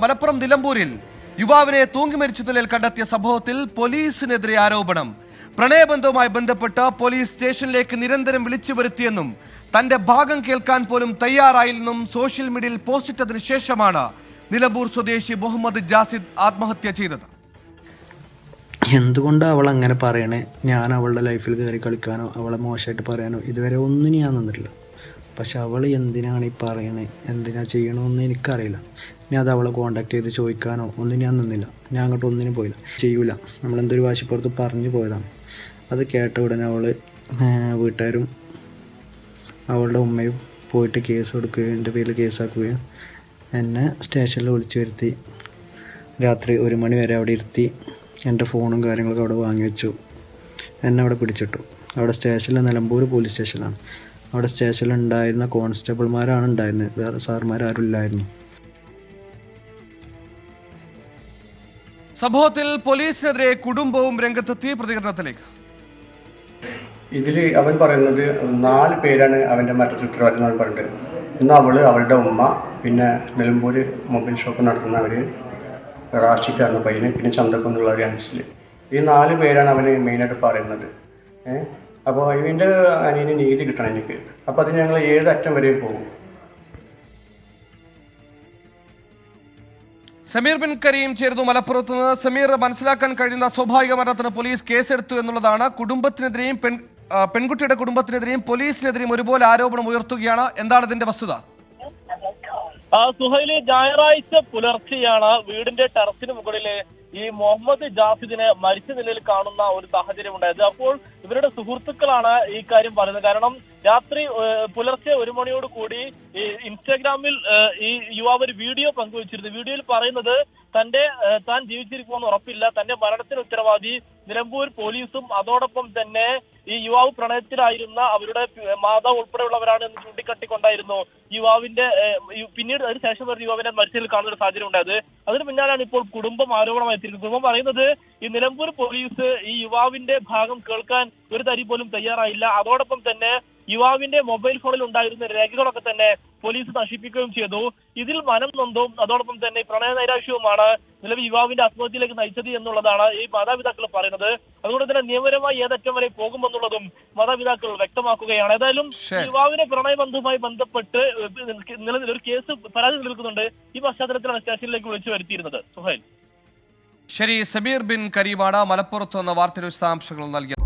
മലപ്പുറം നിലമ്പൂരിൽ യുവാവിനെ തൂങ്ങി മരിച്ച നിലയിൽ കണ്ടെത്തിയ സംഭവത്തിൽ പോലീസിനെതിരെ ആരോപണം. പ്രണയബന്ധവുമായി ബന്ധപ്പെട്ട് പോലീസ് സ്റ്റേഷനിലേക്ക് നിരന്തരം വിളിച്ചു വരുത്തിയെന്നും തന്റെ ഭാഗം കേൾക്കാൻ പോലും തയ്യാറായില്ലെന്നും സോഷ്യൽ മീഡിയയിൽ പോസ്റ്റിട്ടതിന് ശേഷമാണ് നിലമ്പൂർ സ്വദേശി മുഹമ്മദ് ജാസിദ് ആത്മഹത്യ ചെയ്തത്. എന്തുകൊണ്ടാണ് അവൾ അങ്ങനെ പറയണേ? ഞാൻ അവളുടെ ലൈഫിൽ കയറി കളിക്കാനോ അവളെ മോശമായിട്ട് പറയാനോ ഇതുവരെ ഒന്നും ഞാൻ നിന്നിട്ടില്ല. പക്ഷെ അവൾ എന്തിനാണ് ഈ പറയണേ? എന്തിനാ ചെയ്യണമെന്ന് എനിക്കറിയില്ല. ഞാൻ അത് അവളെ കോണ്ടാക്ട് ചെയ്ത് ചോദിക്കാനോ ഒന്നും ഞാൻ നിന്നില്ല. ഞാൻ അങ്ങോട്ട് ഒന്നിനും പോയില്ല. ചെയ്യൂല. നമ്മളെന്തൊരു വാശിപ്പുറത്ത് പറഞ്ഞു പോയതാണ്. അത് കേട്ട ഉടനെ അവൾ വീട്ടുകാരും അവളുടെ ഉമ്മയും പോയിട്ട് കേസ് കൊടുക്കുകയും എന്റെ പേരിൽ കേസാക്കുകയും എന്നെ സ്റ്റേഷനിൽ വിളിച്ചു വരുത്തി. രാത്രി ഒരു മണി വരെ അവിടെ ഇരുത്തി എന്റെ ഫോണും കാര്യങ്ങളൊക്കെ അവിടെ വാങ്ങി വെച്ചു എന്നെ അവിടെ പിടിച്ചിട്ടു. അവിടെ സ്റ്റേഷനിൽ നിലമ്പൂർ പോലീസ് സ്റ്റേഷനിലാണ്. അവിടെ സ്റ്റേഷനിൽ ഉണ്ടായിരുന്ന കോൺസ്റ്റബിൾമാരാണ് ഉണ്ടായിരുന്നത്. വേറെ സാർമാരും ഇല്ലായിരുന്നു സംഭവത്തിൽ പോലീസിനെതിരെ കുടുംബവും രംഗത്തെത്തി പ്രതികരണത്തിലേക്ക് ഇതിൽ അവൻ പറയുന്നത് നാല് പേരാണ് അവന്റെ മറ്റൊരു ഉത്തരവാദിത്തം അവൻ പറഞ്ഞിട്ട്. ഇന്ന് അവൾ അവളുടെ ഉമ്മ പിന്നെ നിലമ്പൂർ മൊബൈൽ ഷോപ്പ് നടത്തുന്നവർ റാഷിക്കാരന് പയ്യന് പിന്നെ ചന്തക്കുന്നുള്ള ഒരു അൻസിൽ ഈ നാല് പേരാണ് അവന് മെയിനായിട്ട് പറയുന്നത്. ഏഹ്? അപ്പോൾ ഇവന്റെ അനിയന് നീതി കിട്ടണം എനിക്ക്. അപ്പോൾ അതിന് ഞങ്ങൾ ഏഴ് അറ്റം വരെയും പോകും. സമീർ ബിൻ കരീം ചേർന്നു മലപ്പുറത്ത് നിന്ന്. സമീർ മനസ്സിലാക്കാൻ കഴിയുന്ന സ്വാഭാവിക മരണത്തിന് പോലീസ് കേസെടുത്തു എന്നുള്ളതാണ്. കുടുംബത്തിനെതിരെയും പെൺ പെൺകുട്ടിയുടെ കുടുംബത്തിനെതിരെയും പോലീസിനെതിരെയും ഒരുപോലെ ആരോപണം ഉയർത്തുകയാണ്. എന്താണ് ഇതിന്റെ വസ്തുത? ആ സുഹൈലി ഞായറാഴ്ച പുലർച്ചെയാണ് വീടിന്റെ ടെറസിന് മുകളിലെ ഈ മുഹമ്മദ് ജാഫിദിനെ മരിച്ച നിലയിൽ കാണുന്ന ഒരു സാഹചര്യം ഉണ്ടായത് അപ്പോൾ ഇവരുടെ സുഹൃത്തുക്കളാണ് ഈ കാര്യം പറയുന്നത്. കാരണം രാത്രി പുലർച്ചെ ഒരു മണിയോട് കൂടി ഈ ഇൻസ്റ്റാഗ്രാമിൽ ഈ യുവാവ് ഒരു വീഡിയോ പങ്കുവച്ചിരുന്നു. വീഡിയോയിൽ പറയുന്നത് തന്റെ താൻ ജീവിച്ചിരിക്കുമെന്ന് ഉറപ്പില്ല. തന്റെ മരണത്തിന് ഉത്തരവാദി നിലമ്പൂർ പോലീസും അതോടൊപ്പം തന്നെ ഈ യുവാവ് പ്രണയത്തിലായിരുന്ന അവരുടെ മാതാവ് ഉൾപ്പെടെയുള്ളവരാണ് എന്ന് ചൂണ്ടിക്കാട്ടിക്കൊണ്ടായിരുന്നു യുവാവിന്റെ പിന്നീട് അതിന് ശേഷം ഒരു യുവാവിനെ മരിച്ചതിൽ കാണുന്ന ഒരു സാഹചര്യം ഉണ്ടായത് അതിന് പിന്നാലാണ് ഇപ്പോൾ കുടുംബം ആരോപണം എത്തിയിരിക്കുന്നത് കുടുംബം പറയുന്നത് ഈ നിലമ്പൂർ പോലീസ് ഈ യുവാവിന്റെ ഭാഗം കേൾക്കാൻ ഒരു തരി പോലും തയ്യാറായില്ല. അതോടൊപ്പം തന്നെ യുവാവിന്റെ മൊബൈൽ ഫോണിൽ ഉണ്ടായിരുന്ന രേഖകളൊക്കെ തന്നെ പോലീസ് നശിപ്പിക്കുകയും ചെയ്തു. ഇതിൽ മനം നൊന്തും അതോടൊപ്പം തന്നെ പ്രണയ നൈരാശ്യവുമാണ് നിലവിൽ യുവാവിന്റെ ആത്മഹത്യയിലേക്ക് നയിച്ചത് എന്നുള്ളതാണ് ഈ മാതാപിതാക്കൾ പറയുന്നത്. അതുകൊണ്ട് തന്നെ നിയമപരമായി ഏതറ്റം വരെ പോകുമെന്നുള്ളതും മാതാപിതാക്കൾ വ്യക്തമാക്കുകയാണ്. ഏതായാലും യുവാവിനെ പ്രണയബന്ധവുമായി ബന്ധപ്പെട്ട് നിലവിൽ ഒരു കേസ് പരാതി നിൽക്കുന്നുണ്ട്. ഈ പശ്ചാത്തലത്തിലാണ് സ്റ്റേഷനിലേക്ക് വിളിച്ചു വരുത്തിയിരുന്നത്. സുഹൈൽ. ശരി സമീർ ബിൻ കരിവാട മലപ്പുറത്ത് നിന്ന് വാർത്തയുടെ വിശദാംശങ്ങൾ നൽകിയത്.